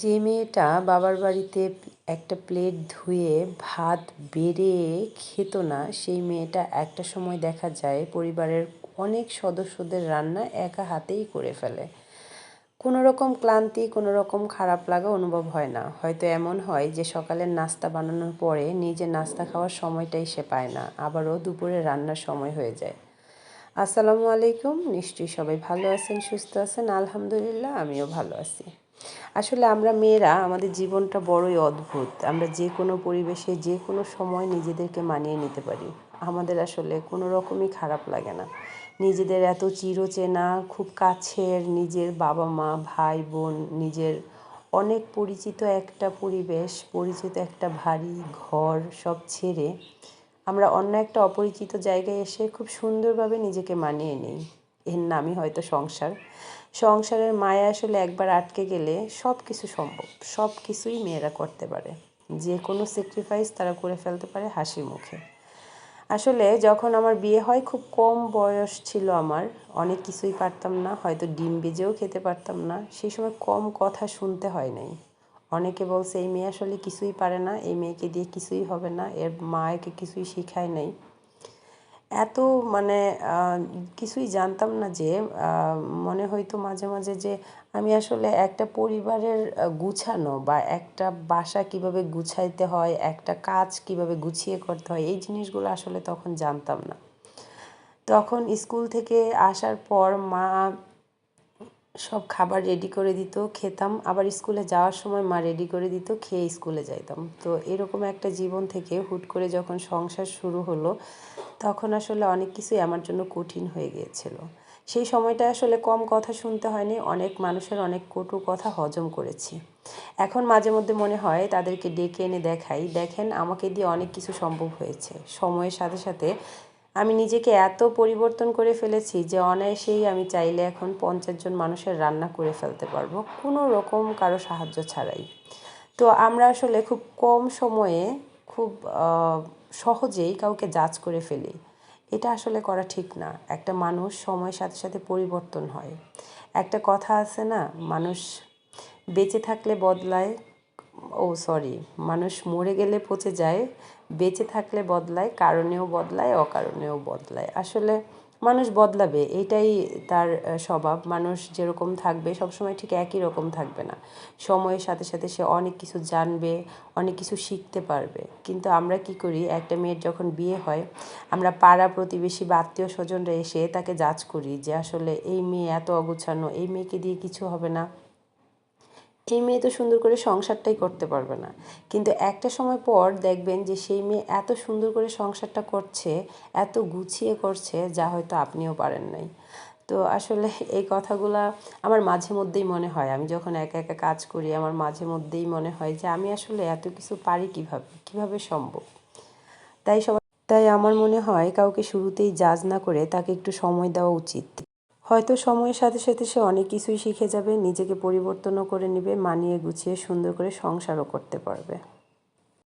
যে মেয়েটা বাবার বাড়িতে একটা প্লেট ধুয়ে ভাত বেড়ে খেত না, সেই মেয়েটা একটা সময় দেখা যায় পরিবারের অনেক সদস্যদের রান্না একা হাতেই করে ফেলে। কোনো রকম ক্লান্তি কোনো রকম খারাপ লাগা অনুভব হয় না। হয়তো এমন হয় যে সকালের নাস্তা বানানোর পরে নিজে নাস্তা খাওয়ার সময়টাই সে পায় না, আবারও দুপুরে রান্নার সময় হয়ে যায়। আসসালামু আলাইকুম, নিশ্চয়ই সবাই ভালো আছেন, সুস্থ আছেন, আলহামদুলিল্লাহ, আমিও ভালো আছি। আসলে আমরা মেয়েরা, আমাদের জীবনটা বড়ই অদ্ভুত। আমরা যে কোনো পরিবেশে যে কোনো সময় নিজেদেরকে মানিয়ে নিতে পারি। আমাদের আসলে কোনো রকমই খারাপ লাগে না। নিজেদের এত চিরচেনা, খুব কাছের, নিজের বাবা মা ভাই বোন নিজের অনেক পরিচিত একটা পরিবেশ, পরিচিত একটা ভারী ঘর, সব ছেড়ে আমরা অন্য একটা অপরিচিত জায়গায় এসে খুব সুন্দরভাবে নিজেকে মানিয়ে নিই। এর নামই হয়তো সংসার। সংসারের মায়া আসলে একবার আটকে গেলে সব কিছু সম্ভব সব কিছুই মেয়েরা করতে পারে। যে কোনো স্যাক্রিফাইস তারা করে ফেলতে পারে হাসি মুখে। আসলে যখন আমার বিয়ে হয়, খুব কম বয়স ছিল আমার। অনেক কিছুই পারতাম না, হয়তো ডিম বেজেও খেতে পারতাম না। সেই সময় কম কথা শুনতে হয় নাই। অনেকে বলছে, এই মেয়ে আসলে কিছুই পারে না, এই মেয়েকে দিয়ে কিছুই হবে না, এর মা একে কিছুই শিখায় নাই। এত মানে কিছুই জানতাম না যে মনে হয়তো মাঝে মাঝে যে আমি আসলে একটা পরিবারের গুছানো বা একটা বাসা কীভাবে গুছাইতে হয়, একটা কাজ কীভাবে গুছিয়ে করতে হয়, এই জিনিসগুলো আসলে তখন জানতাম না। তখন স্কুল থেকে আসার পর মা সব খাবার রেডি করে দিত, খেতাম। আবার স্কুলে যাওয়ার সময় মা রেডি করে দিত, খেয়ে স্কুলে যাইতাম। তো এরকম একটা জীবন থেকে হুট করে যখন সংসার শুরু হলো, তখন আসলে অনেক কিছুই আমার জন্য কঠিন হয়ে গিয়েছিল। সেই সময়টা আসলে কম কথা শুনতে হয়নি, অনেক মানুষের অনেক কটু কথা হজম করেছি। এখন মাঝে মধ্যে মনে হয় তাদেরকে ডেকে এনে দেখাই, দেখেন আমাকে দিয়ে অনেক কিছু সম্ভব হয়েছে। সময়ের সাথে সাথে আমি নিজেকে এত পরিবর্তন করে ফেলেছি যে অনায়াসেই আমি চাইলে এখন পঞ্চাশ জন মানুষের রান্না করে ফেলতে পারব, কোনো রকম কারও সাহায্য ছাড়াই। তো আমরা আসলে খুব কম সময়ে খুব সহজেই কাউকে জাজ করে ফেলি। এটা আসলে করা ঠিক না। একটা মানুষ সময়ের সাথে সাথে পরিবর্তন হয়। একটা কথা আছে না, মানুষ বেঁচে থাকলে বদলায় ও সরি, মানুষ মরে গেলে পচে যায়, বেঁচে থাকলে বদলায়, কারণেও বদলায়, অকারণেও বদলায়। আসলে মানুষ বদলাবে এটাই তার স্বভাব। মানুষ যেরকম থাকবে, সবসময় ঠিক একই রকম থাকবে না। সময়ের সাথে সাথে সে অনেক কিছু জানবে, অনেক কিছু শিখতে পারবে। কিন্তু আমরা কি করি, একটা মেয়ের যখন বিয়ে হয়, আমরা পাড়া প্রতিবেশী বা আত্মীয় স্বজনরা এসে তাকে জাজ করি যে আসলে এই মেয়ে এত অগুছানো এই মেয়েকে দিয়ে কিছু হবে না। এই মেয়ে তো সুন্দর করে সংসারটাই করতে পারবে না। কিন্তু একটা সময় পর দেখবেন যে সেই মেয়ে এত সুন্দর করে সংসারটা করছে, এত গুছিয়ে করছে যা হয়তো আপনিও পারেন নাই। তো আসলে এই কথাগুলা আমার মাঝে মধ্যেই মনে হয়। আমি যখন একা একা কাজ করি, আমার মাঝে মধ্যেই মনে হয় যে আমি আসলে এত কিছু পারি কীভাবে কীভাবে সম্ভব? তাই সবাই তাই আমার মনে হয় কাউকে শুরুতেই জাজ না করে তাকে একটু সময় দেওয়া উচিত। হয়তো সময়ের সাথে সাথে সে অনেক কিছুই শিখে যাবে, নিজেকে পরিবর্তনও করে নেবে, মানিয়ে গুছিয়ে সুন্দর করে সংসারও করতে পারবে।